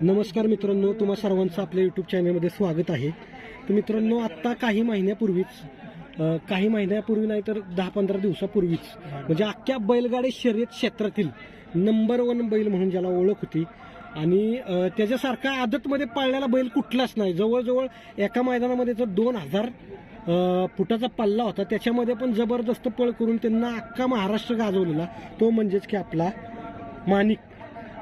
नमस्कार मित्रांनो तुम्हा सर्वांचं आपल्या यूट्यूब चॅनलमध्ये स्वागत आहे. तर मित्रांनो आत्ता काही महिन्यापूर्वीच काही महिन्यापूर्वी नाही तर दहा पंधरा दिवसापूर्वीच म्हणजे अख्ख्या बैलगाडी शर्यत क्षेत्रातील नंबर वन बैल म्हणून ज्याला ओळख होती आणि त्याच्यासारखा आदतमध्ये पाळलेला बैल कुठलाच नाही. जवळजवळ एका मैदानामध्ये तर दोन हजार फुटाचा पल्ला होता त्याच्यामध्ये पण जबरदस्त पळ करून त्यांना अख्खा महाराष्ट्र गाजवलेला तो म्हणजेच की आपला माणिक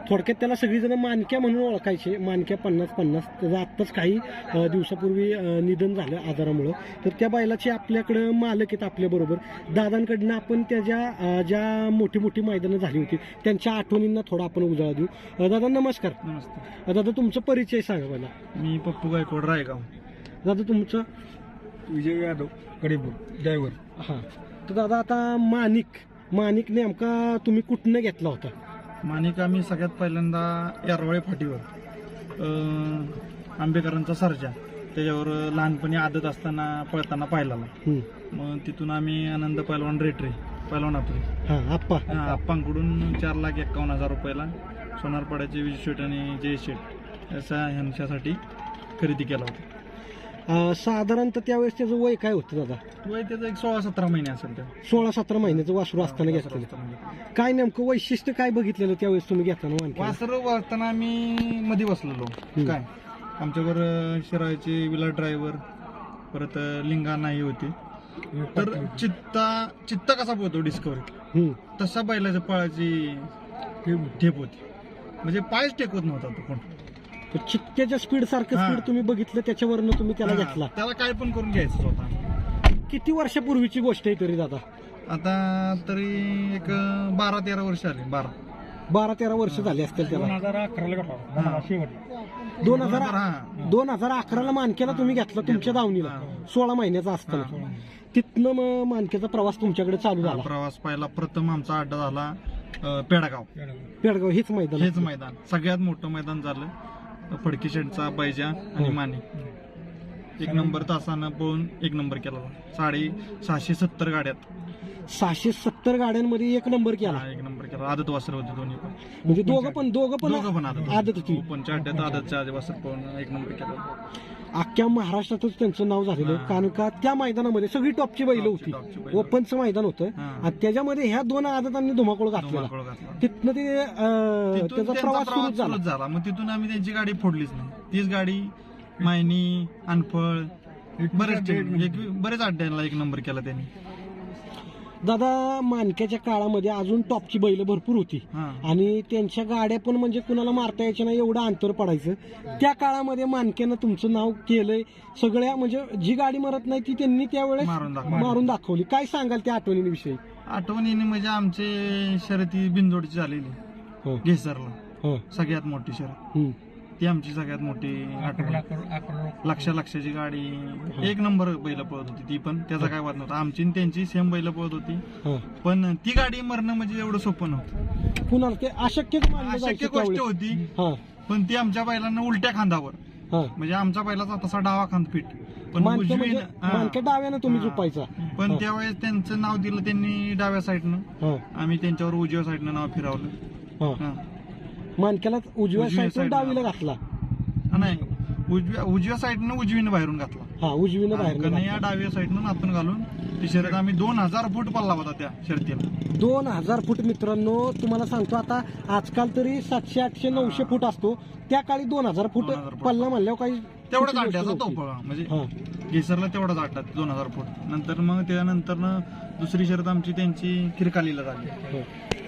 थोडक्यात त्याला सगळीजण मानक्या म्हणून ओळखायचे. मानक्या पन्नास पन्नास. त्याचं आत्ताच काही दिवसापूर्वी निधन झालं आजारामुळं. तर त्या बैलाचे आपल्याकडं मालक आहेत आपल्याबरोबर दादांकडनं आपण त्याच्या ज्या मोठी मोठी मैदानं झाली होती त्यांच्या आठवणींना थोडा आपण उजाळा देऊ. दादा नमस्कार. नमस्ते. अ, दादा तुमचा परिचय सांगा मला. मी पप्पू गायकवाड रायगाव. दादा तुमचं? विजय यादव कडेपूर ड्रायव्हर. हां. तर दादा आता माणिक माणिक नेमका तुम्ही कुठनं घेतला होता? माणिक आम्ही सगळ्यात पहिल्यांदा यारवाळे फाटीवर आंबेकरांचा सर्जा त्याच्यावर लहानपणी आदत असताना पळताना पाहिलेला. हं. मग तिथून आम्ही आनंद पैलवान रेटरे पैलवान आपले हां आप्पा. आप्पांकडून चार लाख एक्कावन्न हजार रुपयाला सोनारपाड्याचे विजय शेट आणि जय शेट याचा ह्यांच्यासाठी खरेदी केला होता. अ, साधारणतः त्यावेळेस त्याचं वय काय होतं दादा? वय त्याचं एक सोळा सतरा महिने असेल त्या सोळा सतरा महिन्याचं वासरू असताना घेतलेलं. काय नेमकं वैशिष्ट्य काय बघितलेलं त्यावेळेस तुम्ही घेताना वानखेडे? वासर वाचताना आम्ही मध्ये बसलेलो. काय? आमच्यावर अं, शिरायचे विला ड्रायव्हर परत अं, लिंगा नाही होते. तर चित्ता चित्ता कसा पोहतो डिस्कवरी हम्म. तसा बैलाच्या पळाची ठेप होती. म्हणजे पायच टेकवत नव्हता तो कोण. तर चित्त्याच्या स्पीड सारखं हा. स्पीड तुम्ही बघितलं त्याच्यावरनं तुम्ही त्याला हा, घेतला. त्याला काय पण करून घ्यायचं स्वतः. किती वर्षापूर्वीची गोष्ट आहे तरी दादा? आता तरी एक अं, बारा तेरा वर्ष आली बारा. बारा तेरा वर्ष झाली असतील त्याला. हजार अकराला दोन दोन हजार हा. दोन हजार अकराला मानक्याला तुम्ही घेतला तुमच्या दावणीला. हा. सोळा महिन्याचा असताना. तिथनं मग मानक्याचा प्रवास तुमच्याकडे चालू झाला. प्रवास पहिला प्रथम आमचा अड्डा झाला अं, पेडगाव. पेडगाव हेच मैदान. हेच मैदान. सगळ्यात मोठं मैदान झालं. फडकी शेडचा बैजा आणि. माने. एक नंबर तासानं पळून एक नंबर केला. साडे सहाशे सत्तर गाड्यात. सहाशे सत्तर गाड्यांमध्ये एक नंबर केला. हा, एक नंबर केला. आदत वासर होते दोन्ही पण. म्हणजे दोघं पण दोघं दोघं पण पण आदत आदत होती. ओपनच्या अड्ड्यात आदतच्या आधी वासर पळून एक नंबर केला. अख्ख्या महाराष्ट्रातच त्यांचं नाव झालेलं हा. कारण का त्या मैदानामध्ये सगळी टॉपची बैल होती. टॉपची बैलं. ओपनचं मैदान होतं. हा. आणि त्याच्यामध्ये ह्या दोन आदतांनी धुमाकूळ घातलेला. धुमाकूळ घातला. तिथनं ते अं, तिथून त्याचा त्यांचा प्रवास प्रवास सुरू झाला. सुरूच झाला. मग तिथून आम्ही त्यांची गाडी फोडलीच नाही. तीच गाडी मायनी अनफळ बरेच ठिकाणी- एक- बरेच अड्ड्यांना एक नंबर केला त्यांनी. दादा मानक्याच्या काळामध्ये अजून टॉपची बैल भरपूर होती. आणि त्यांच्या गाड्या पण म्हणजे कुणाला मारता यायच्या नाही एवढं अंतर पडायचं. त्या काळामध्ये मानक्यानं तुमचं नाव केलंय. सगळ्या म्हणजे जी गाडी मरत नाही ती त्यांनी त्यावेळेस मारून दाखवली. काय सांगाल त्या आठवणीविषयी? आठवणीने म्हणजे आमचे शर्यती बिनजोडची झालेली. हो, घेसरला. हो, सगळ्यात मोठी शर्यत. ती आमची सगळ्यात मोठी आठवण लक्ष लक्षाची गाडी. एक नंबर बैल पळत होती ती पण. त्याचा काय वाद नव्हता. आमची आणि त्यांची सेम बैल पळत होती. हा. पण ती गाडी मरणं म्हणजे एवढं सोपं नव्हतं. कुणाला ते अशक्यच मानलं अशक्य जायचं गोष्ट त्यावेळेस. होती. हा. पण ती आमच्या बैलांना उलट्या खांदावर. हा. म्हणजे आमच्या बैलाचा तसा डावा खांद फिट. पण मानक्या म्हणजे उजवीनं- हा. मानक्या डाव्यानं तुम्ही हा. झोपायचा. पण हा. त्यावेळेस त्यांचं नाव दिलं त्यांनी डाव्या साईडनं. हा. आम्ही त्यांच्यावर उजव्या साईडनं नाव फिरवलं. हा. हा. मानक्याला उजव्या उजव्या side डावीला. घातला. हा, नाही उजव्या उजव्या साईडनं उजवीनं बाहेरून घातला. हा उजवीनं बाहेर कन्हैया डाव्या साईडनं आतून घालून ती शर्यत आम्ही दोन हजार फूट पल्ला होता त्या शर्यतीला. दोन हजार फूट मित्रांनो तुम्हाला सांगतो आता आजकाल तरी सातशे आठशे नऊशे फूट असतो. त्या काळी दोन हजार फूट 2000 फूट. पल्ला म्हणल्यावर काही तेवढाच छोटी गोष्ट अड्ड्याचा तो नव्हती. पळा म्हणजे हा. घेसरला तेवढाच अड्डा दोन हजार फूट. नंतर मग त्यानंतर दुसरी शर्यत आमची त्यांची खिरकालीला झाली. हो.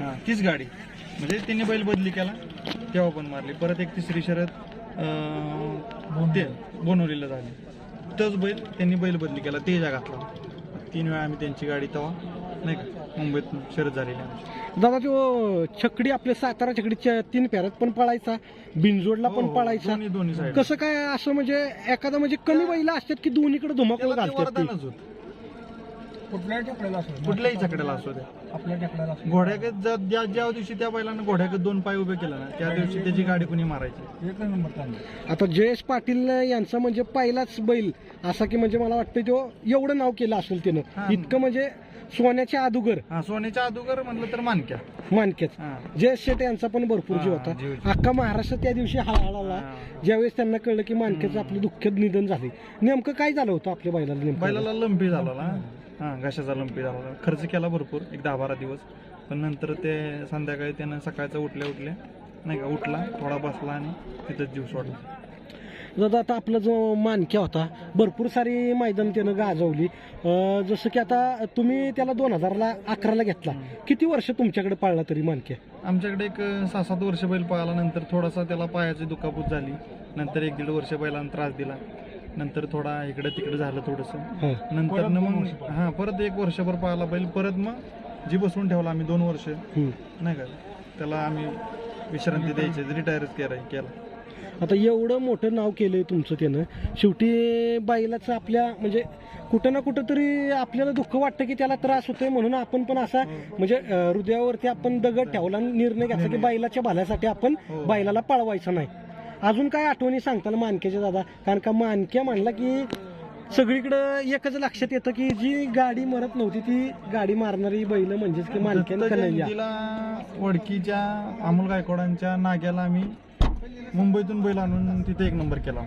हा, तीच गाडी. म्हणजे त्यांनी बैल बदली केला तेव्हा पण मारली. परत एक तिसरी अं, ते बोनवलीला झाली. तोच बैल त्यांनी बैल बदली केला तेजा घातला. तीन वेळा आम्ही त्यांची गाडी तेव्हा नाही का मुंबईत शर्यत झालेली आमची. दादा तो छकडी आपल्या सातारा छकडीच्या तीन पेऱ्यात पण पळायचा बिनजोडला पण हो, पळायचा. दोन्ही दोन्ही साईड कसं काय असं म्हणजे एखादा म्हणजे कमी बैला असतात की दोन्हीकडे धुमाकूळ त्याला ते घालतात ती. वरदानच होतं. कुठल्याही टेकड्याला असो कुठल्याही चकड्याला असू दे. आपल्या टेकड्याला असो घोड्यागत ज्या ज्या ज्या दिवशी त्या बैलानं घोड्यागत दोन पाय उभे केलं ना त्या दिवशी त्याची गाडी कुणी मारायची? एकच नंबर चांगला आता जयेश पाटील यांचा म्हणजे पहिलाच बैल असा की म्हणजे मला वाटतं तो एवढं नाव केलं असेल हा. त्यानं इतकं म्हणजे सोन्याच्या अदुगर. हा सोन्याच्या अदुगर म्हणलं तर मानक्या. मानकेच हा. जयेश शेट यांचा पण भरपूर जीव हा, होता. अख्खा महाराष्ट्र त्या दिवशी हळहळाला. हा. ज्यावेळेस त्यांना कळलं की मानकेचं आपलं दुःखद निधन झाले. नेमकं काय झालं होतं आपल्या बैलाला नेमकं? बैलाला लंपी झाला ना. हा घशाचा लंपी झाला. खर्च केला भरपूर एक दहा बारा दिवस. पण नंतर ते संध्याकाळी त्यानं सकाळचं उठल्या उठल्या नाही का उठला थोडा बसला आणि तिथंच जीव सोडला. दादा आता आपला जो मानक्या होता भरपूर सारी मैदान त्यानं गाजवली. अं, जसं की आता तुम्ही त्याला दोन हजारला अकराला घेतला. किती वर्ष तुमच्याकडे पाळला तरी मानक्या? आमच्याकडे एक सहा सात वर्ष बैल पळाला नंतर थोडासा त्याला पायाची दुखापत झाली. नंतर एक दीड वर्ष बैलानं त्रास दिला. नंतर थोडा इकडे तिकडे झालं थोडंसं. हा. नंतर न मग हा परत एक वर्षभर पळाला बैल परत मग जी बसवून ठेवला आम्ही दोन वर्ष. नाही का? त्याला आम्ही विश्रांती द्यायची रिटायरच केला केला. आता एवढं मोठं नाव केलंय तुमचं त्यानं. शेवटी बैलाचं आपल्या म्हणजे कुठं ना कुठं तरी आपल्याला दुःख वाटतं की त्याला त्रास होतोय म्हणून आपण पण असा म्हणजे अं, हृदयावरती आपण दगड ठेवला आणि निर्णय घ्यायचा की बैलाच्या भल्यासाठी आपण हो. बैलाला पळवायचं नाही. अजून काय आठवणी सांगताल मानक्याच्या दादा? कारण का मानक्या म्हणला की सगळीकडं एकच लक्षात येतं की जी गाडी मरत नव्हती ती गाडी मारणारी बैल म्हणजेच की कन्हैया. जयंतीला वडकीच्या अमोल गायकवाडांच्या नाग्याला आम्ही मुंबईतून बैल आणून तिथे एक नंबर केला.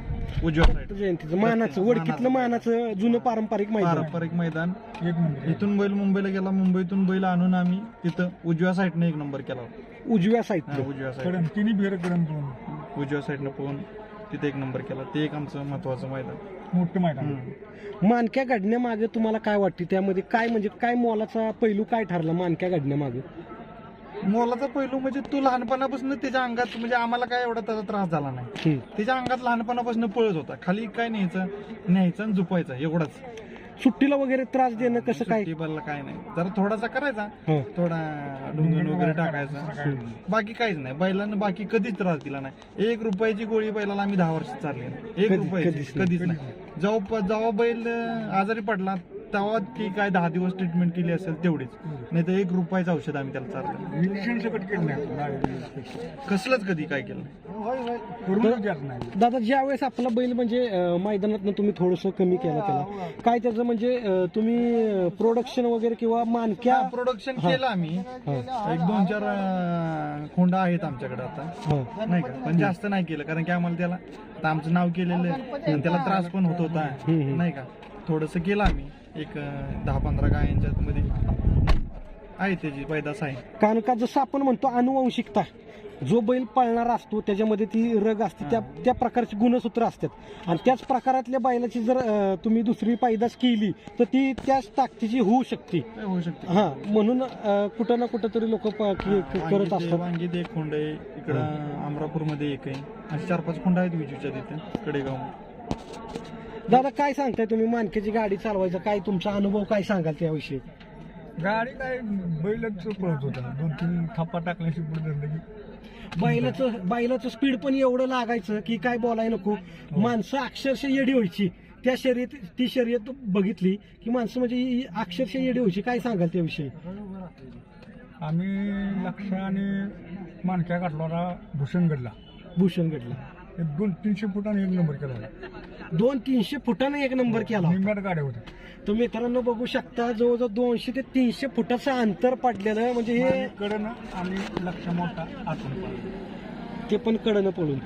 उजव्या साईड जयंतीचं मानाचं वडकीतलं मानाचं. जुनं पारंपरिक मैदान. पारंपरिक मैदान. एक नंबर. इथून बैल मुंबईला गेला मुंबईतून बैल आणून आम्ही तिथं उजव्या साईडने एक नंबर केला. उजव्या हा, साईडनं उजव्या साईड कडन तिन्ही फेर कडन पळून. उजव्या साईडनं पोहून तिथे एक नंबर केला. ते एक आमचं महत्वाचं मैदान. मोठं मैदान. हम्म. मानक्या घडण्यामागे तुम्हाला काय वाटते? त्यामध्ये काय म्हणजे काय मोलाचा पैलू काय ठरला मानक्या घडण्यामागे? मोलाचा पैलू म्हणजे तू लहानपणापासून त्याच्या अंगात म्हणजे आम्हाला काय एवढा त्याचा त्रास झाला नाही. त्याच्या अंगात लहानपणापासून पळत होता. खाली काय न्यायचं? न्यायचं आणि झुपायचं एवढंच. सुट्टीला वगैरे त्रास देणं कसं काय? सुट्टी बल्ला काय नाही. जरा थोडासा करायचा. हं. थोडा डुंगण वगैरे टाकायचा. बाकी काहीच नाही. बैलांना बाकी कधीच त्रास दिला नाही. एक रुपयाची गोळी बैलाला आम्ही दहा वर्ष चालली. एक रुपयाची कधीच नाही. जेव्हा जेव्हा बैल आजारी पडला तेव्हा ती काय दहा दिवस ट्रीटमेंट केली असेल तेवढीच. नाही तर एक रुपयाचं औषध आम्ही त्याला चाललं इंजेक्शन सकट केलं नाही कसलंच कधी काय केलं नाही. करून देत नाही. दादा ज्या वेळेस आपला बैल म्हणजे अं, मैदानातनं तुम्ही थोडस कमी केला त्याला काय त्याचं म्हणजे अं, तुम्ही प्रोडक्शन वगैरे किंवा मानक्या प्रोडक्शन केलं आम्ही. एक दोन चार अं, खोंडा आहेत आमच्याकडे आता. हं. नाही का? पण जास्त नाही केलं कारण की आम्हाला त्याला आता आमचं नाव केलेलं आहे. आणि त्याला त्रास पण होत होता. हम्म. नाही का? थोडस केलं आम्ही. एक दहा पंधरा गायांच्या मध्ये आहे त्याची पैदास आहे. कारण का जसं आपण म्हणतो अनुवंशिकता जो बैल पळणारा असतो त्याच्यामध्ये ती रग असते त्या त्या प्रकारची गुणसूत्र असतात. आणि त्याच प्रकारातल्या बैलाची जर अं, तुम्ही दुसरी पैदास केली तर ती त्याच ताकदीची होऊ शकते. होऊ शकते. हा म्हणून अं, कुठं ना कुठं तरी लोक करत असतात. वांगीत एक खोंड आहे इकडं अमरापूरमध्ये एक आहे. असे चार पाच खोंड आहेत विजूच्या तिथे कडेगाव. दादा काय सांगताय तुम्ही? मानकेची गाडी चालवायचा काय तुमचा अनुभव काय सांगाल त्याविषयी? गाडी काय बैलच पळत होता. दोन तीन थापा टाकल्याशी पुढे धरलं की. बैलाचं बैलाचं स्पीड पण एवढं लागायचं की काय बोलाय नको. माणसं अक्षरशः येडी व्हायची. त्या शर्यत ती शर्यत बघितली की माणसं म्हणजे ही अक्षरशः येडी व्हायची. काय सांगाल त्याविषयी? आम्ही लक्ष आणि मानक्या काढला भूषणगडला. भूषणगडला. एक दोन तीनशे फुटाने एक नंबर केला होता. दोन तीनशे फुटाने एक नंबर केला निम्म्यात गाड्या होत्या. तर मित्रांनो बघू शकता जवळजवळ दोनशे ते तीनशे फुटाचं अंतर पडलेलं म्हणजे हे कडनं आणि लक्ष मोठा आतून. ते पण कडनं पडून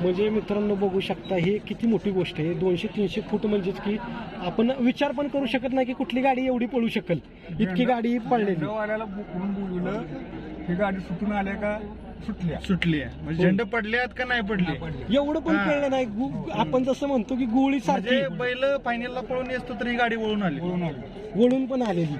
म्हणजे मित्रांनो बघू शकता हे किती मोठी गोष्ट आहे. दोनशे तीनशे फूट म्हणजेच की आपण विचार पण करू शकत नाही की कुठली गाडी एवढी पळू शकेल. इतकी गाडी पडलेली. बोलवलं? ही गाडी सुटून आल्या का? सुटल्या. सुटली आहे म्हणजे झेंडे पडल्यात का नाही पडली? एवढं पण हा. कळलं नाही. गु- आपण जसं म्हणतो की गोळी सारखी. म्हणजे बैल फायनलला पळून येतो तरी गाडी वळून आली. वळून आली. वळून पण आलेली.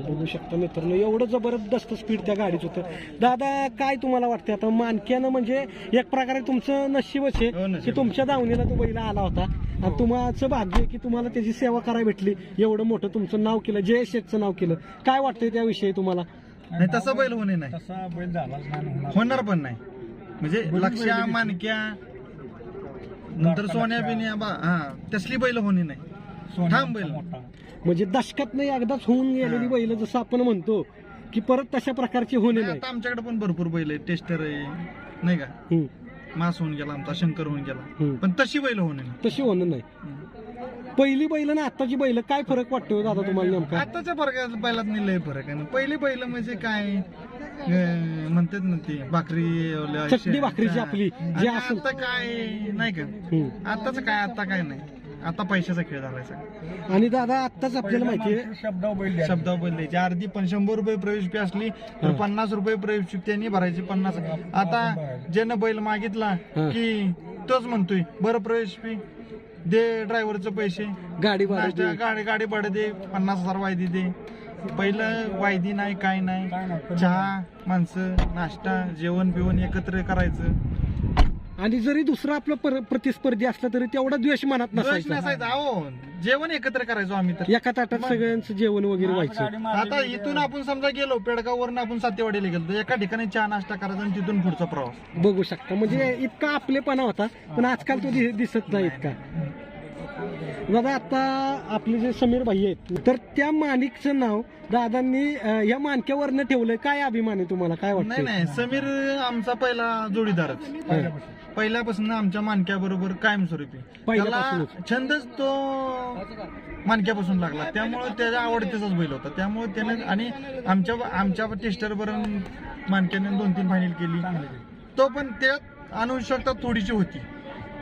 बघू शकता मित्रांनो एवढं जबरदस्त स्पीड त्या गाडीच होतं. दादा काय तुम्हाला वाटतं आता मानक्यानं म्हणजे एक प्रकारे तुमचं नशीबच हो, आहे नशीब. की तुमच्या दावणीला तो बैला आला होता. आणि तुम्हाचं भाग्य आहे की तुम्हाला त्याची सेवा करायला भेटली. एवढं मोठं तुमचं नाव केलं. जय शेठचं नाव केलं. काय वाटतंय त्याविषयी तुम्हाला? नाही तसा बैल होणे नाही. तसा बैल झालाच नाही आणि होणार पण नाही. म्हणजे लक्ष्या मानक्या नंतर सोन्या बिन्या बा हा तसली बैल होणे नाही. ठाम बैल. म्हणजे दशकात नाही एकदाच होऊन गेलेली बैल जसं आपण म्हणतो की परत तशा प्रकारची होणे नाही. आता आमच्याकडे पण भरपूर बैल आहे टेस्टर आहे नाही का? मास होऊन गेला आमचा शंकर होऊन गेला. पण तशी बैल होणे ना तशी होणं नाही. पहिली बैल ना आताची बैल काय फरक वाटतो दादा तुम्हाला नेमका आताच्या फरकात बैलात नाही लय फरक आहे ना पहिली बैल म्हणजे काय अं, म्हणतात ना ते भाकरी ओल्या- चटणी भाकरीची हा. आपली, जे आणि असेल- आता काय नाही का हम्म. आताच काय आता काय नाही आता पैशाचा खेळ झालाय सगळं आणि दादा आत्ताच आपल्याला माहिती आहे शब्दावर बैल द्यायचे. शब्दावर बैल द्यायची अर्धी पण शंभर रुपये प्रवेश फी असली तर हा. पन्नास रुपये प्रवेश फी त्यांनी भरायची पन्नास आता ज्यानं बैल मागितला हा. की तोच म्हणतोय बरं प्रवेश फी दे ड्रायव्हरचे पैसे गाडी नाश्ता. गाडी गाडी भाडे दे पन्नास हजार वायदी दे पहिलं वायदी नाही काय नाही. चहा माणसं नाश्ता जेवण बिवण एकत्र करायचं आणि जरी दुसरा आपलं पर- प्रतिस्पर्धी असला तरी तेवढा द्वेष मनात द्वेष नसायचा. नसायचा अहो जेवण एकत्र करायचो आम्ही तर. एका ताटात सगळ्यांचं जेवण वगैरे व्हायचं. आता इथून आपण समजा गेलो पेडगाववरून आपण सातेवाडीला गेलो तर एका ठिकाणी चहा नाश्ता करायचा आणि तिथून पुढचा प्रवास. बघू शकता. म्हणजे इतका आपलेपणा होता पण आजकाल तो दि- दिसत नाही इतका. दादा आता आपले जे समीर भाई आहेत तर त्या माणिकचं नाव दादांनी अं, या मानक्यावरनं ठेवलंय. काय अभिमान आहे तुम्हाला? काय नाही वाटतं नाही. समीर आमचा पहिला जोडीदारच. पहिल्यापासून. आमच्या मानक्याबरोबर कायमस्वरूपी. त्याला पहिल्यापासूनच. छंदच तो मानक्यापासून लागला. त्यामुळे त्याच्या आवडतीचाच बैल होता. त्यामुळे त्याने आणि आमच्या आमच्या टेस्टर बरोबर मानक्याने दोन तीन फायनल केली. तो पण त्यात अनुशकता थोडीशी होती.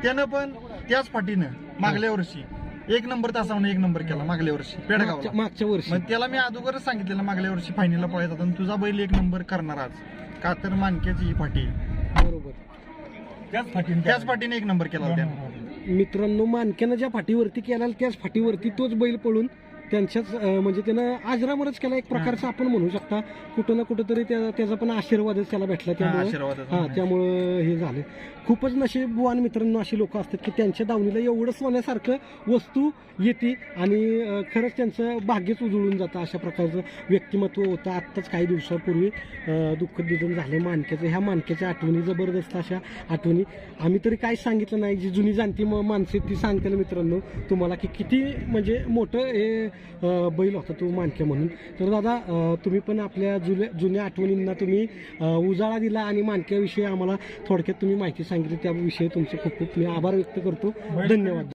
त्यानं पण त्याच फाटीनं मागल्या वर्षी एक नंबर तासावून एक नंबर केला मागल्या वर्षी पेडगावला. मागच्या वर्षी. मग त्याला मी अगोदरच सांगितलेलं मागल्या वर्षी फायनलला पळायचा होता आणि तुझा बैल एक नंबर करणार आज. का तर मानक्याची ही फाटी. बरोबर. त्याच फाटीने त्याच फाटीने एक नंबर केला होता. मित्रांनो मानक्यानं ज्या फाटीवरती केला त्याच फाटीवरती तोच बैल पळून त्यांच्याच म्हणजे त्यानं आजरामरच केला एक प्रकारचा आपण म्हणू शकता. कुठं ना कुठं तरी त्या- त्याचा पण आशीर्वादच त्याला भेटला त्यामुळे. हा त्यामुळं हे झालं. खूपच नशीबवान मित्रांनो अशी लोक असतात की त्यांच्या दावणीला एवढं सोन्यासारखं वस्तू येते आणि खरंच त्यांचं भाग्यच उजळून जातं अशा प्रकारचं व्यक्तिमत्व होतं. आत्ताच काही दिवसापूर्वी अं, दुःखद निधन झालं मानक्याचं. ह्या मानक्याच्या आठवणी जबरदस्त अशा आठवणी. आम्ही तरी काय सांगितलं नाही. जी जुनी जाणती म- माणसं ती सांगतील मित्रांनो तुम्हाला की किती म्हणजे मोठं हे बैल होता तो मानक्या म्हणून. तर दादा तुम्ही पण आपल्या जुन्या जुन्या आठवणींना तुम्ही उजाळा दिला आणि मानक्याविषयी आम्हाला थोडक्यात तुम्ही माहिती सांगितली. त्याविषयी तुमचे खूप खूप मी आभार व्यक्त करतो. धन्यवाद.